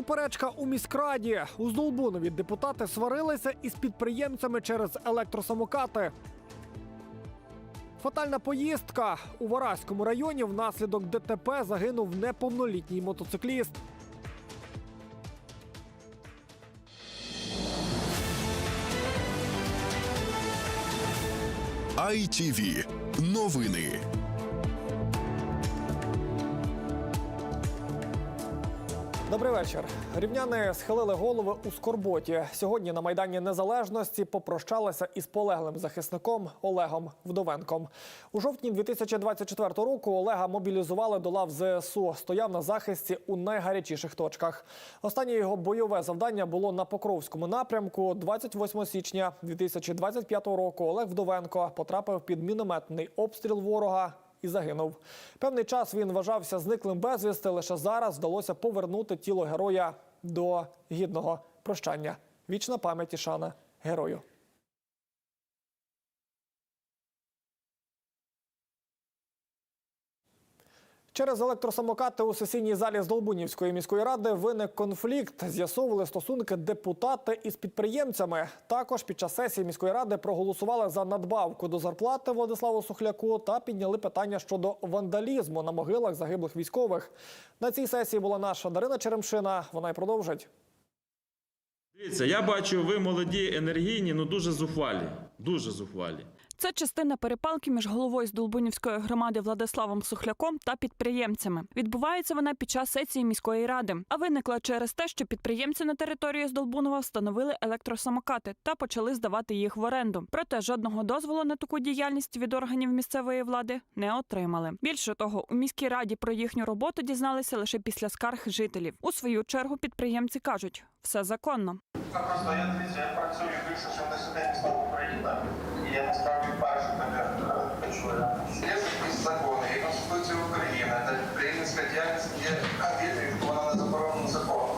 Суперечка у міськраді. У Здолбунові депутати сварилися із підприємцями через електросамокати. Фатальна поїздка у Вараському районі внаслідок ДТП загинув неповнолітній мотоцикліст. ITV. Новини. Добрий вечір. Рівняни схилили голови у скорботі. Сьогодні на майдані Незалежності попрощалися із полеглим захисником Олегом Вдовенком. У жовтні 2024 року Олега мобілізували до лав ЗСУ. Стояв на захисті у найгарячіших точках. Останнє його бойове завдання було на Покровському напрямку. 28 січня 2025 року Олег Вдовенко потрапив під мінометний обстріл ворога і загинув. Певний час він вважався зниклим безвісти. Лише зараз вдалося повернути тіло героя до гідного прощання. Вічна пам'ять і шана герою. Через електросамокати у сесійній залі Здолбунівської міської ради виник конфлікт. З'ясовували стосунки депутати із підприємцями. Також під час сесії міської ради проголосували за надбавку до зарплати Владиславу Сухляку та підняли питання щодо вандалізму на могилах загиблих військових. На цій сесії була наша Дарина Черемшина. Вона й продовжить. Дивіться, я бачу, ви молоді, енергійні, ну дуже зухвалі. Дуже зухвалі. Це частина перепалки між головою з Долбунівської громади Владиславом Сухляком та підприємцями. Відбувається вона під час сесії міської ради, а виникла через те, що підприємці на території Здолбунова встановили електросамокати та почали здавати їх в оренду. Проте жодного дозволу на таку діяльність від органів місцевої влади не отримали. Більше того, у міській раді про їхню роботу дізналися лише після скарг жителів. У свою чергу підприємці кажуть, все законно. Просто я дивіться, я працюю більше 70 міста Україна, і я насправді вперше таке почую. Є якісь закони, є Конституція України, та українська діяльність є відповідь, вона не заборонена законом.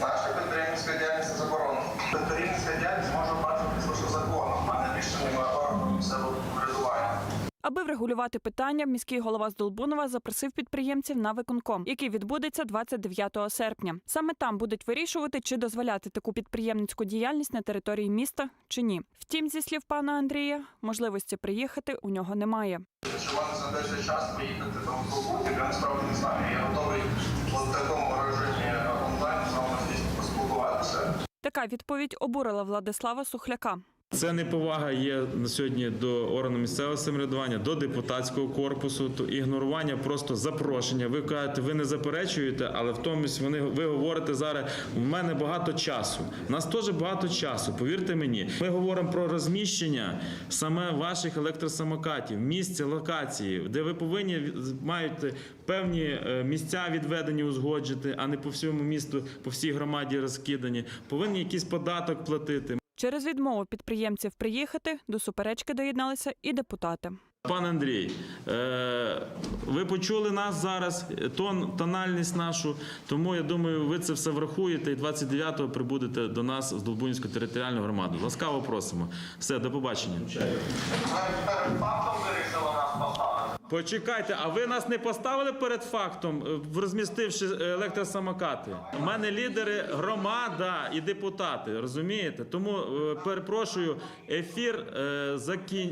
Наша підприємницька діяльність не заборонена. Підприємницька діяльність може бачитися лише законом, а не більше немає органу місцевого врядування. Аби врегулювати питання, міський голова з Долбунова запросив підприємців на виконком, який відбудеться 29 серпня. Саме там будуть вирішувати, чи дозволяти таку підприємницьку діяльність на території міста чи ні. Втім, зі слів пана Андрія, можливості приїхати у нього немає. Чи вам знадобиться час поїхати там я насправді не знаю. Я готовий в такому режимі онлайн з вами поспілкуватися. Така відповідь обурила Владислава Сухляка. Це неповага є на сьогодні до органу місцевого самоврядування, до депутатського корпусу, то ігнорування просто запрошення. Ви кажете, ви не заперечуєте, але в тому вони ви говорите зараз. У мене багато часу. У нас теж багато часу. Повірте мені, ми говоримо про розміщення саме ваших електросамокатів, місця, локації, де ви повинні маєте певні е, місця відведені, узгоджити, а не по всьому місту, по всій громаді розкидані. Повинні якийсь податок платити. Через відмову підприємців приїхати до суперечки доєдналися і депутати. Пан Андрій, е, ви почули нас зараз, тон, тональність нашу, тому я думаю, ви це все врахуєте і 29-го прибудете до нас з Долбунську територіальну громаду. Ласкаво просимо. Все, до побачення. Почекайте, а ви нас не поставили перед фактом, е, розмістивши електросамокати? У мене лідери громада і депутати, розумієте? Тому е, перепрошую, ефір е,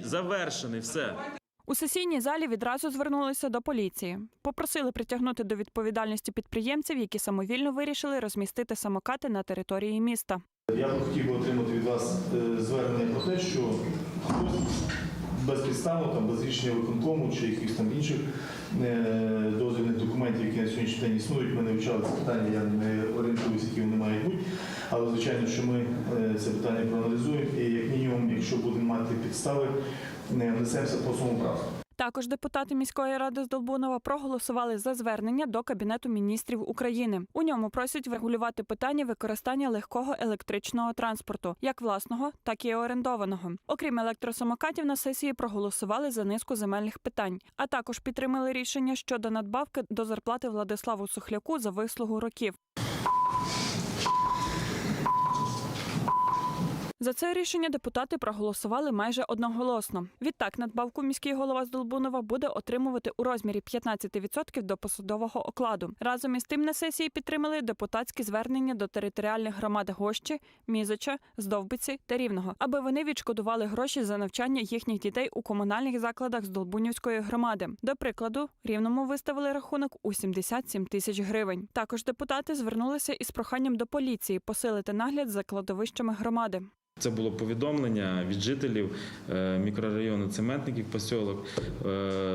завершений. Все. У сесійній залі відразу звернулися до поліції. Попросили притягнути до відповідальності підприємців, які самовільно вирішили розмістити самокати на території міста. Я б хотів би отримати від вас е, звернення про те, що хтось безпідставно, там, без рішення виконкому чи якихось там інших е, дозвільних документів, які на сьогоднішній день існують, ми не вивчали це питання, я не орієнтуюся, які вони мають бути. Але звичайно, що ми е, це питання проаналізуємо і як мінімум, якщо будемо мати підстави, не внесемося по суму праву. Також депутати міської ради з Долбунова проголосували за звернення до Кабінету міністрів України. У ньому просять врегулювати питання використання легкого електричного транспорту, як власного, так і орендованого. Окрім електросамокатів, на сесії проголосували за низку земельних питань, а також підтримали рішення щодо надбавки до зарплати Владиславу Сухляку за вислугу років. За це рішення депутати проголосували майже одноголосно. Відтак надбавку міський голова з Долбунова буде отримувати у розмірі 15% до посадового окладу. Разом із тим на сесії підтримали депутатські звернення до територіальних громад Гощі, Мізоча, Здовбиці та Рівного, аби вони відшкодували гроші за навчання їхніх дітей у комунальних закладах з Долбунівської громади. До прикладу, Рівному виставили рахунок у 77 тисяч гривень. Також депутати звернулися із проханням до поліції посилити нагляд за кладовищами громади. Це було повідомлення від жителів е, мікрорайону Цементників посілок е,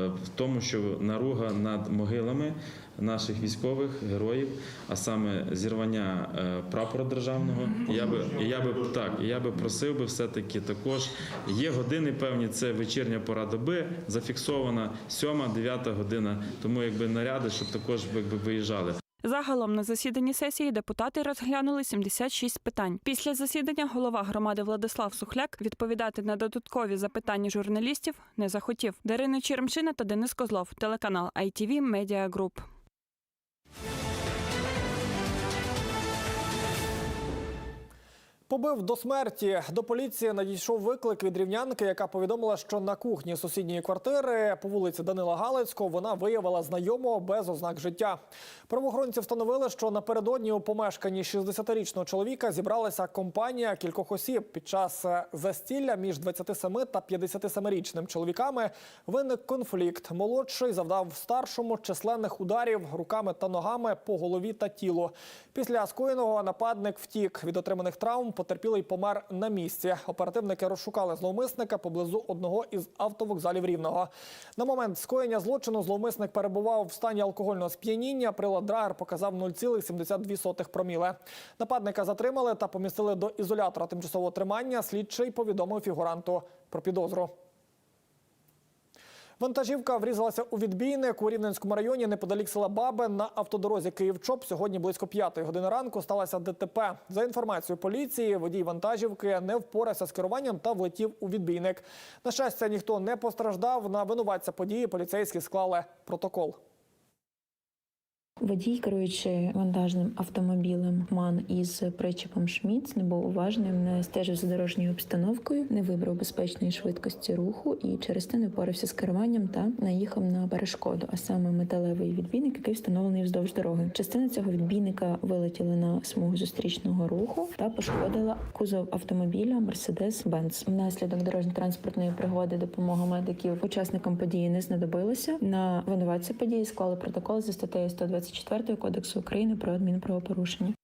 в тому, що наруга над могилами наших військових героїв, а саме зірвання е, прапора державного. Я би я би так, я би просив би все-таки також. Є години певні, це вечірня пора доби, зафіксована 7-9 година. Тому якби наряди, щоб також якби виїжджали. Загалом на засіданні сесії депутати розглянули 76 питань. Після засідання голова громади Владислав Сухляк відповідати на додаткові запитання журналістів не захотів. Дарина Черемшина та Денис Козлов, телеканал ITV Media Group. Побив до смерті. До поліції надійшов виклик від рівнянки, яка повідомила, що на кухні сусідньої квартири по вулиці Данила Галицького вона виявила знайомого без ознак життя. Правоохоронці встановили, що напередодні у помешканні 60-річного чоловіка зібралася компанія кількох осіб. Під час е, застілля між 27 та 57-річним чоловіками виник конфлікт. Молодший завдав старшому численних ударів руками та ногами по голові та тілу. Після скоєного нападник втік від отриманих травм. Потерпілий помер на місці. Оперативники розшукали зловмисника поблизу одного із автовокзалів Рівного. На момент скоєння злочину зловмисник перебував в стані алкогольного сп'яніння. Прилад Драгер показав 0,72 проміле. Нападника затримали та помістили до ізолятора тимчасового тримання. Слідчий повідомив фігуранту про підозру. Вантажівка врізалася у відбійник у Рівненському районі неподалік села Бабе на автодорозі Київ-Чоп. Сьогодні близько п'ятої години ранку сталося ДТП. За інформацією поліції, водій вантажівки не впорався з керуванням та влетів у відбійник. На щастя, ніхто не постраждав. На винуватця події поліцейські склали протокол. Водій, керуючи вантажним автомобілем МАН із причепом Шміц, не був уважним, не стежив за дорожньою обстановкою, не вибрав безпечної швидкості руху і через те не впорався з керуванням та наїхав на перешкоду, а саме металевий відбійник, який встановлений вздовж дороги. Частина цього відбійника вилетіла на смугу зустрічного руху та пошкодила кузов автомобіля Mercedes-Benz. Внаслідок дорожньо-транспортної пригоди допомога медиків учасникам події не знадобилася. На винуватця події склали протокол за статтею 124 Кодексу України про адмінправопорушення.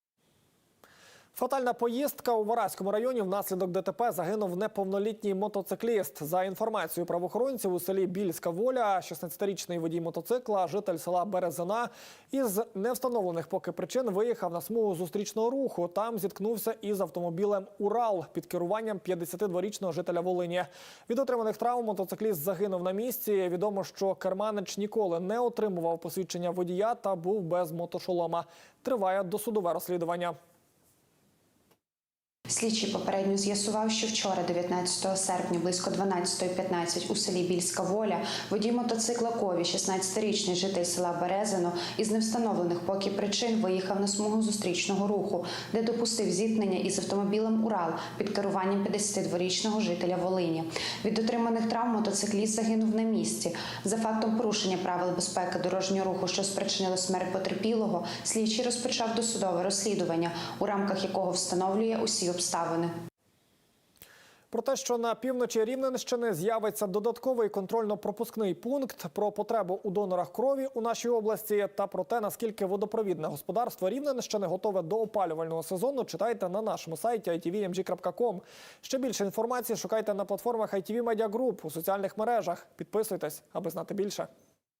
Фатальна поїздка у Вараському районі внаслідок ДТП загинув неповнолітній мотоцикліст. За інформацією правоохоронців у селі Більська воля, 16-річний водій мотоцикла, житель села Березина, із невстановлених поки причин виїхав на смугу зустрічного руху. Там зіткнувся із автомобілем Урал під керуванням 52-річного жителя Волині. Від отриманих травм мотоцикліст загинув на місці. Відомо, що керманич ніколи не отримував посвідчення водія та був без мотошолома. Триває досудове розслідування. Слідчий попередньо з'ясував, що вчора, 19 серпня, близько 12.15 у селі Більська Воля, водій мотоцикла Кові, 16-річний житель села Березино, із невстановлених поки причин виїхав на смугу зустрічного руху, де допустив зіткнення із автомобілем Урал під керуванням 52-річного жителя Волині. Від отриманих травм мотоцикліст загинув на місці. За фактом порушення правил безпеки дорожнього руху, що спричинило смерть потерпілого, слідчий розпочав досудове розслідування, у рамках якого встановлює усі обставини. Про те, що на півночі Рівненщини з'явиться додатковий контрольно-пропускний пункт про потребу у донорах крові у нашій області та про те, наскільки водопровідне господарство Рівненщини готове до опалювального сезону, читайте на нашому сайті itvmg.com. Ще більше інформації шукайте на платформах ITV Media Group у соціальних мережах. Підписуйтесь, аби знати більше.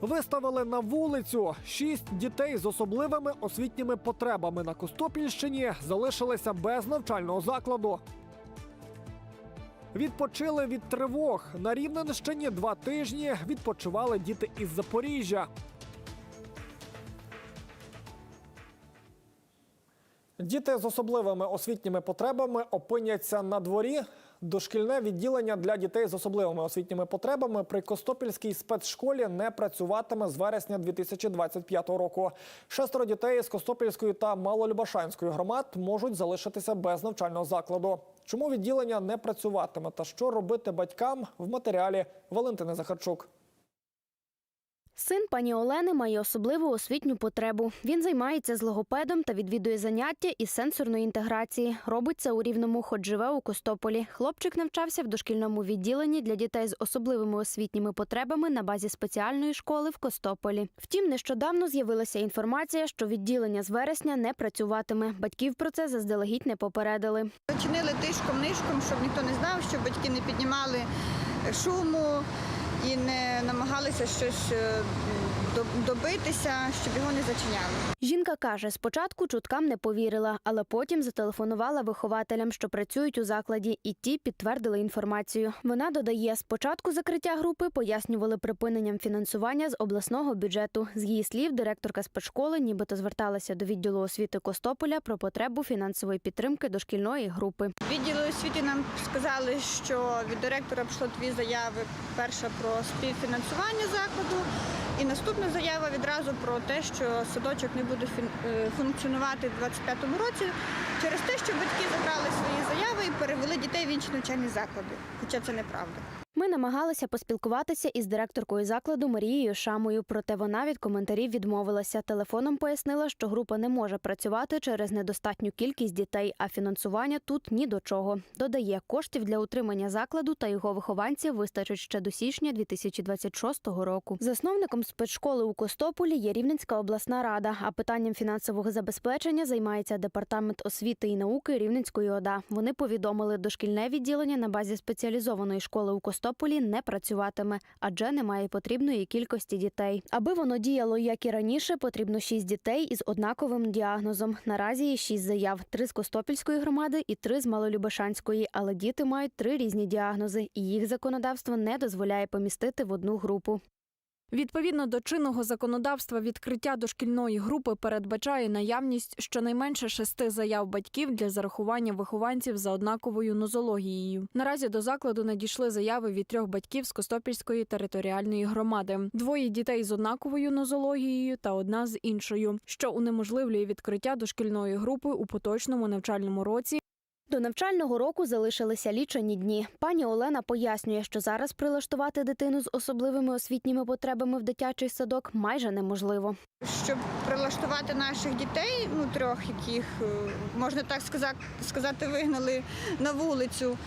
Виставили на вулицю шість дітей з особливими освітніми потребами на Костопільщині залишилися без навчального закладу. Відпочили від тривог. На Рівненщині два тижні відпочивали діти із Запоріжжя. Діти з особливими освітніми потребами опиняться на дворі. Дошкільне відділення для дітей з особливими освітніми потребами при Костопільській спецшколі не працюватиме з вересня 2025 року. Шестеро дітей з Костопільської та Малолюбашанської громад можуть залишитися без навчального закладу. Чому відділення не працюватиме та що робити батькам в матеріалі Валентини Захарчук. Син пані Олени має особливу освітню потребу. Він займається з логопедом та відвідує заняття із сенсорної інтеграції. Робить це у рівному, хоч живе у Костополі. Хлопчик навчався в дошкільному відділенні для дітей з особливими освітніми потребами на базі спеціальної школи в Костополі. Втім, нещодавно з'явилася інформація, що відділення з вересня не працюватиме. Батьків про це заздалегідь не попередили. Чинили тишком нишком, щоб ніхто не знав, щоб батьки не піднімали шуму і не намагалися щось е, добитися, щоб його не зачиняли. Жінка каже, спочатку чуткам не повірила, але потім зателефонувала вихователям, що працюють у закладі, і ті підтвердили інформацію. Вона додає, спочатку закриття групи пояснювали припиненням фінансування з обласного бюджету. З її слів, директорка спецшколи нібито зверталася до відділу освіти Костополя про потребу фінансової підтримки дошкільної групи. Відділи освіти нам сказали, що від директора прийшло дві заяви. Перша про співфінансування закладу, і наступна заява відразу про те, що садочок не буде е, функціонувати в 2025 році через те, що батьки забрали свої заяви і перевели дітей в інші навчальні заклади. Хоча це неправда. Ми намагалися поспілкуватися із директоркою закладу Марією Шамою, проте вона від коментарів відмовилася. Телефоном пояснила, що група не може працювати через недостатню кількість дітей, а фінансування тут ні до чого. Додає, коштів для утримання закладу та його вихованців вистачить ще до січня 2026 року. Засновником спецшколи у Костополі є Рівненська обласна рада. А питанням фінансового забезпечення займається департамент освіти і науки Рівненської ОДА. Вони повідомили, дошкільне відділення на базі спеціалізованої школи у Костополі не працюватиме, адже немає потрібної кількості дітей. Аби воно діяло як і раніше, потрібно шість дітей із однаковим діагнозом. Наразі є шість заяв: три з Костопільської громади і три з Малолюбешанської. Але діти мають три різні діагнози, і їх законодавство не дозволяє помістити в одну групу. Відповідно до чинного законодавства, відкриття дошкільної групи передбачає наявність щонайменше шести заяв батьків для зарахування вихованців за однаковою нозологією. Наразі до закладу надійшли заяви від трьох батьків з Костопільської територіальної громади: двоє дітей з однаковою нозологією та одна з іншою, що унеможливлює відкриття дошкільної групи у поточному навчальному році. До навчального року залишилися лічені дні. Пані Олена пояснює, що зараз прилаштувати дитину з особливими освітніми потребами в дитячий садок майже неможливо. щоб прилаштувати наших дітей, ну трьох, яких е, можна так сказати, сказати, вигнали на вулицю.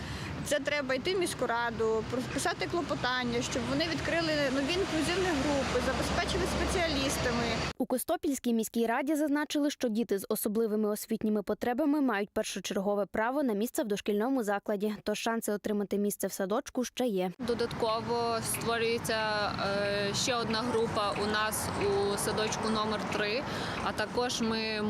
Це треба йти в міську раду, писати клопотання, щоб вони відкрили нові інклюзивні групи, забезпечили спеціалістами. У Костопільській міській раді зазначили, що діти з особливими освітніми потребами мають першочергове право на місце в дошкільному закладі, тож шанси отримати місце в садочку ще є. Додатково створюється е, ще одна група у нас у садочку номер 3 а також ми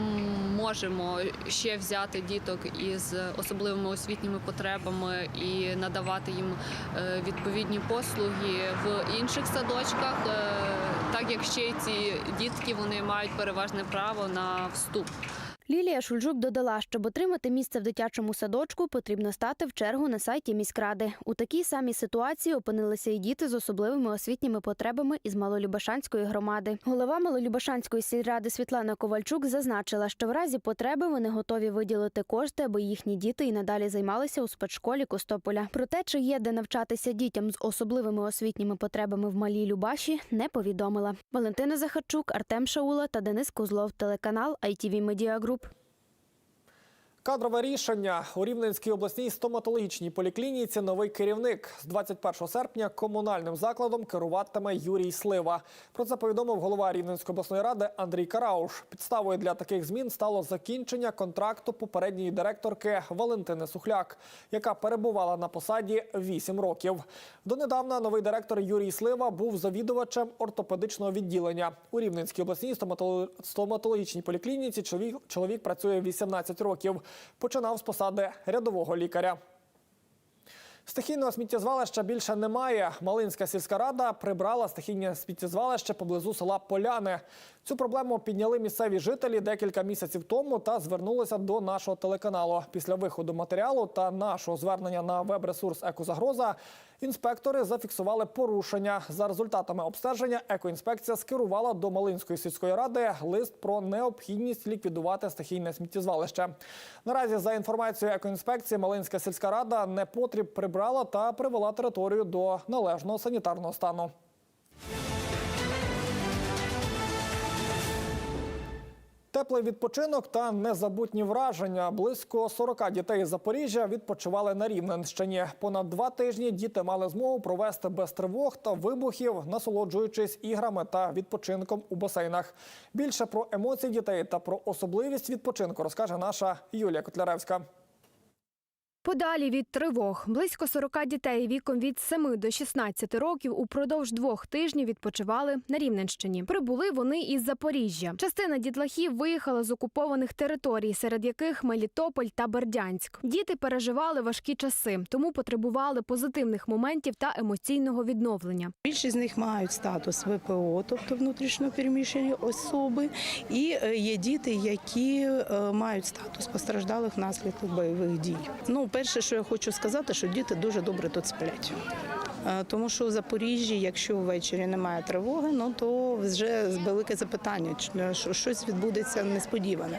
можемо ще взяти діток із особливими освітніми потребами і надавати їм е, відповідні послуги в інших садочках, е, так як ще й ці дітки вони мають переважне право на вступ. Лілія Шульжук додала, щоб отримати місце в дитячому садочку, потрібно стати в чергу на сайті міськради. У такій самій ситуації опинилися і діти з особливими освітніми потребами із Малолюбашанської громади. Голова Малолюбашанської сільради Світлана Ковальчук зазначила, що в разі потреби вони готові виділити кошти, аби їхні діти і надалі займалися у спецшколі Костополя. Проте, чи є де навчатися дітям з особливими освітніми потребами в Малій Любаші, не повідомила. Валентина Захарчук, Артем Шаула та Денис Козлов, телеканал ITV Media Group. Кадрове рішення у Рівненській обласній стоматологічній поліклініці новий керівник з 21 серпня комунальним закладом керуватиме Юрій Слива. Про це повідомив голова Рівненської обласної ради Андрій Карауш. Підставою для таких змін стало закінчення контракту попередньої директорки Валентини Сухляк, яка перебувала на посаді 8 років. Донедавна новий директор Юрій Слива був завідувачем ортопедичного відділення у Рівненській обласній стоматоло- стоматологічній поліклініці. Чоловік, чоловік працює 18 років. Починав з посади рядового лікаря. Стихійного сміттєзвалища більше немає. Малинська сільська рада прибрала стихійне сміттєзвалище поблизу села Поляни. Цю проблему підняли місцеві жителі декілька місяців тому та звернулися до нашого телеканалу. Після виходу матеріалу та нашого звернення на веб-ресурс Екозагроза інспектори зафіксували порушення. За результатами обстеження екоінспекція скерувала до Малинської сільської ради лист про необхідність ліквідувати стихійне сміттєзвалище. Наразі, за інформацією екоінспекції, Малинська сільська рада непотріб прибрала та привела територію до належного санітарного стану. Теплий відпочинок та незабутні враження. Близько 40 дітей із Запоріжжя відпочивали на Рівненщині. Понад два тижні діти мали змогу провести без тривог та вибухів, насолоджуючись іграми та відпочинком у басейнах. Більше про емоції дітей та про особливість відпочинку розкаже наша Юлія Котляревська. Подалі від тривог близько 40 дітей віком від 7 до 16 років упродовж двох тижнів відпочивали на Рівненщині. Прибули вони із Запоріжжя. Частина дітлахів виїхала з окупованих територій, серед яких Мелітополь та Бердянськ. Діти переживали важкі часи, тому потребували позитивних моментів та емоційного відновлення. Більшість з них мають статус ВПО, тобто внутрішньо переміщені особи, і е, є діти, які е, мають статус постраждалих внаслідок бойових дій. Ну, перше, що я хочу сказати, що діти дуже добре тут сплять. Е, Тому що у Запоріжжі, якщо ввечері немає тривоги, ну то вже велике запитання, чи- що щось відбудеться несподіване.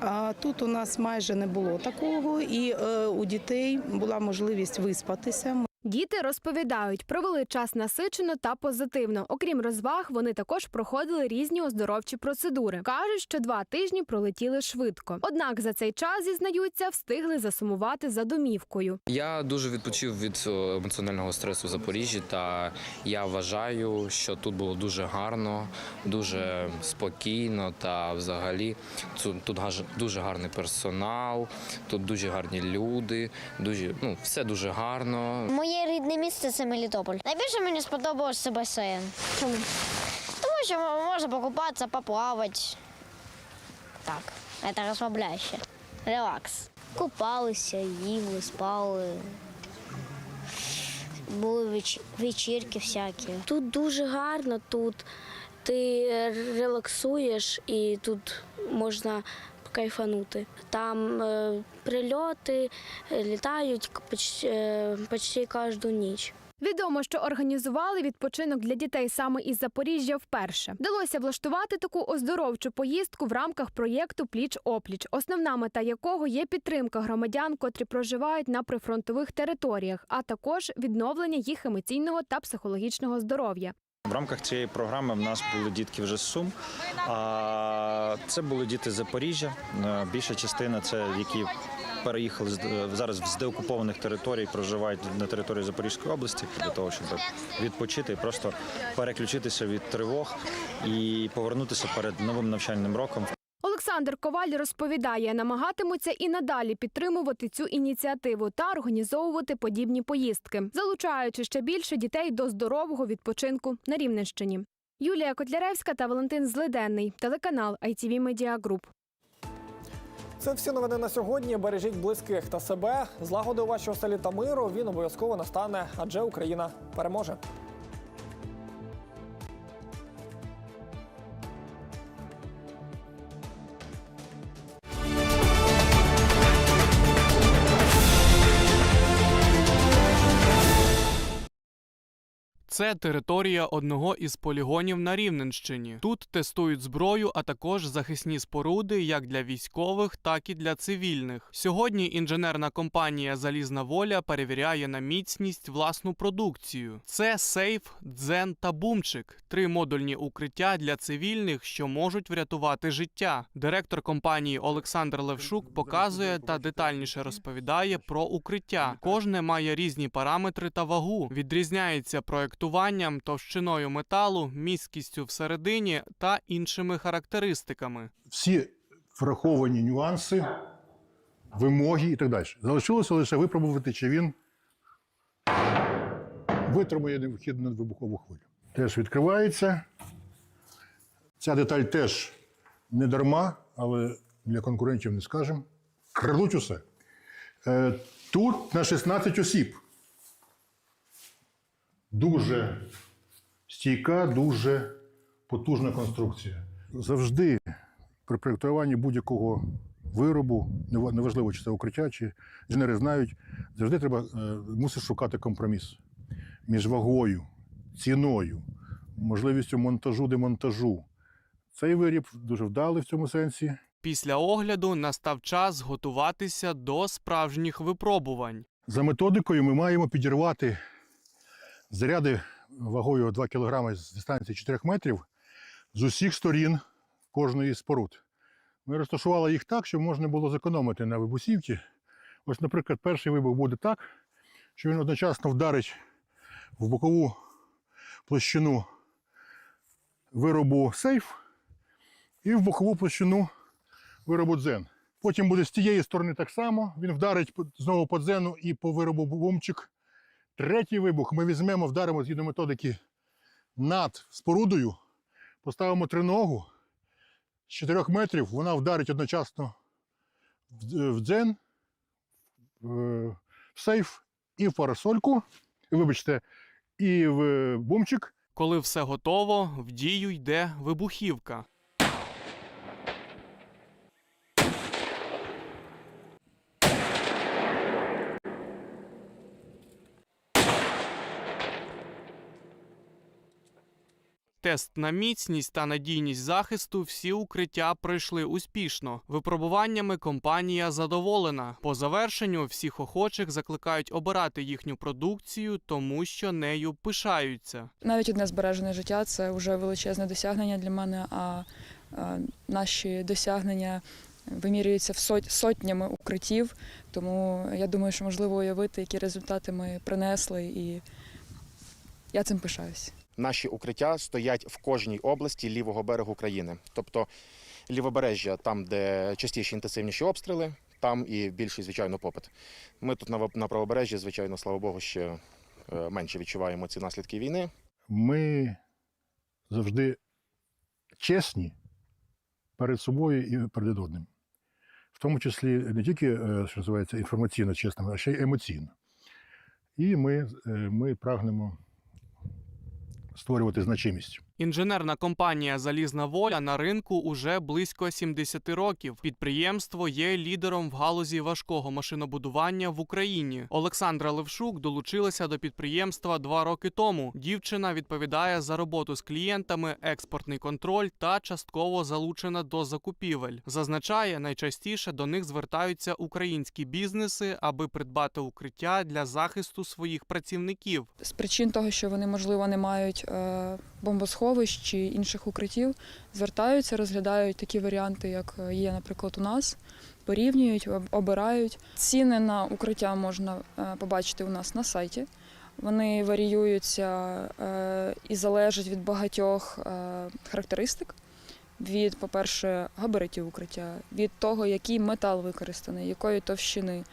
А тут у нас майже не було такого, і е, у дітей була можливість виспатися. Діти розповідають, провели час насичено та позитивно. Окрім розваг, вони також проходили різні оздоровчі процедури. кажуть, що два тижні пролетіли швидко. Однак за цей час зізнаються, встигли засумувати за домівкою. Я дуже відпочив від е, емоціонального стресу в Запоріжжі, та я вважаю, що тут було дуже гарно, дуже спокійно. Та взагалі тут гаж- дуже гарний персонал, тут дуже гарні люди, дуже ну все дуже гарно. Моє рідне місце це Мелітополь. Найбільше мені сподобався басейн. Чому? Тому що можна покупатися, поплавати. Так, це розслабляюще. Релакс. Купалися, їли, спали. Були веч- вечірки всякі. Тут дуже гарно, тут ти релаксуєш і тут можна кайфанути. Там е, прильоти е, літають почти, е, почти кожну ніч. Відомо, що організували відпочинок для дітей саме із Запоріжжя вперше. Вдалося влаштувати таку оздоровчу поїздку в рамках проєкту Пліч опліч, основна мета якого є підтримка громадян, котрі проживають на прифронтових територіях, а також відновлення їх емоційного та психологічного здоров'я. В рамках цієї програми в нас були дітки вже з Сум. А це були діти з Запоріжжя. Е, Більша частина це які переїхали е, зараз з деокупованих територій, проживають на території Запорізької області для того, щоб відпочити і просто переключитися від тривог і повернутися перед новим навчальним роком Олександр Коваль розповідає, намагатимуться і надалі підтримувати цю ініціативу та організовувати подібні поїздки, залучаючи ще більше дітей до здорового відпочинку на Рівненщині. Юлія Котляревська та Валентин Злиденний, телеканал ITV Media Group. Це всі новини на сьогодні. Бережіть близьких та себе. Злагоди у вашій оселі та миру. Він обов'язково настане, адже Україна переможе. Це територія одного із полігонів на Рівненщині. Тут тестують зброю, а також захисні споруди як для військових, так і для цивільних. Сьогодні інженерна компанія Залізна воля перевіряє на міцність власну продукцію. Це сейф, дзен та бумчик три модульні укриття для цивільних, що можуть врятувати життя. Директор компанії Олександр Левшук показує та детальніше розповідає про укриття. Кожне має різні параметри та вагу, відрізняється проектуванням, товщиною металу, місткістю всередині та іншими характеристиками. всі враховані нюанси, вимоги і так далі. Залишилося лише випробувати, чи він витримує необхідну вибухову хвилю. Теж відкривається. Ця деталь теж не дарма, але для конкурентів не скажемо. Крадуть усе. Е, Тут на 16 осіб. Дуже стійка, дуже потужна конструкція. Завжди при проєктуванні будь-якого виробу, неважливо, чи це укриття, чи інженери знають, завжди треба е, мусиш шукати компроміс між вагою, ціною, можливістю монтажу, демонтажу. Цей виріб дуже вдалий в цьому сенсі. Після огляду настав час готуватися до справжніх випробувань. За методикою ми маємо підірвати заряди вагою 2 кг з дистанції 4 метрів з усіх сторін кожної споруд. Ми розташували їх так, щоб можна було зекономити на вибусівці. Ось, наприклад, перший вибух буде так, що він одночасно вдарить в бокову площину виробу сейф і в бокову площину виробу дзен. Потім буде з тієї сторони так само. Він вдарить знову по дзену і по виробу бумчик. Третій вибух ми візьмемо, вдаримо згідно методики над спорудою, поставимо триногу з 4 метрів, вона вдарить одночасно в дзен, в в сейф і в парасольку, вибачте, і в бумчик. Коли все готово, в дію йде вибухівка. Тест на міцність та надійність захисту всі укриття пройшли успішно. Випробуваннями компанія задоволена. По завершенню всіх охочих закликають обирати їхню продукцію, тому що нею пишаються. Навіть одне збережене життя це вже величезне досягнення для мене. А наші досягнення вимірюються в сот- сотнями укриттів. Тому я думаю, що можливо уявити, які результати ми принесли, і я цим пишаюсь. Наші укриття стоять в кожній області лівого берегу країни. Тобто лівобережжя, там, де частіші інтенсивніші обстріли, там і більший, звичайно, попит. Ми тут на, правобережжі, звичайно, слава Богу, ще е, менше відчуваємо ці наслідки війни. Ми завжди чесні перед собою і перед одним. В тому числі не тільки, е, що називається, інформаційно чесними, а ще й емоційно. І ми, е, ми прагнемо створювати значимість. Інженерна компанія Залізна воля на ринку уже близько 70 років. Підприємство є лідером в галузі важкого машинобудування в Україні. Олександра Левшук долучилася до підприємства два роки тому. Дівчина відповідає за роботу з клієнтами, експортний контроль та частково залучена до закупівель. Зазначає, найчастіше до них звертаються українські бізнеси, аби придбати укриття для захисту своїх працівників. З причин того, що вони, можливо, не мають е, бомбосховищ чи інших укриттів, звертаються, розглядають такі варіанти, як є, наприклад, у нас, порівнюють, обирають. Ціни на укриття можна е, побачити у нас на сайті. Вони варіюються е, і залежать від багатьох е, характеристик. Від, по-перше, габаритів укриття, від того, який метал використаний, якої товщини,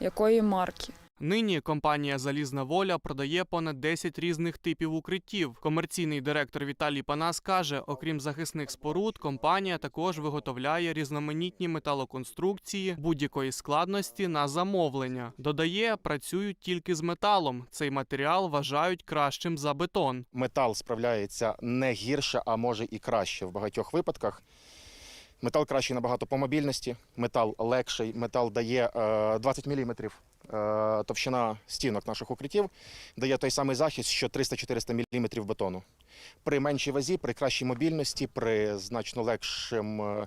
якої марки. Нині компанія Залізна воля продає понад 10 різних типів укриттів. Комерційний директор Віталій Панас каже, окрім захисних споруд, компанія також виготовляє різноманітні металоконструкції будь-якої складності на замовлення. Додає, працюють тільки з металом. Цей матеріал вважають кращим за бетон. Метал справляється не гірше, а може і краще в багатьох випадках. Метал кращий набагато по мобільності, метал легший, метал дає е, 20 мм е, товщина стінок наших укриттів дає той самий захист, що 300-400 мм бетону. При меншій вазі, при кращій мобільності, при значно легшим е,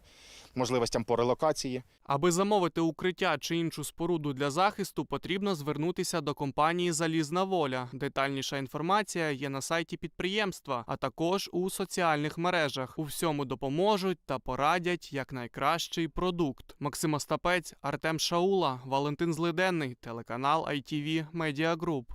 можливостям по релокації. Аби замовити укриття чи іншу споруду для захисту, потрібно звернутися до компанії Залізна воля. Детальніша інформація є на сайті підприємства, а також у соціальних мережах. У всьому допоможуть та порадять як найкращий продукт. Максим Остапець, Артем Шаула, Валентин Злиденний, телеканал ITV Media Group.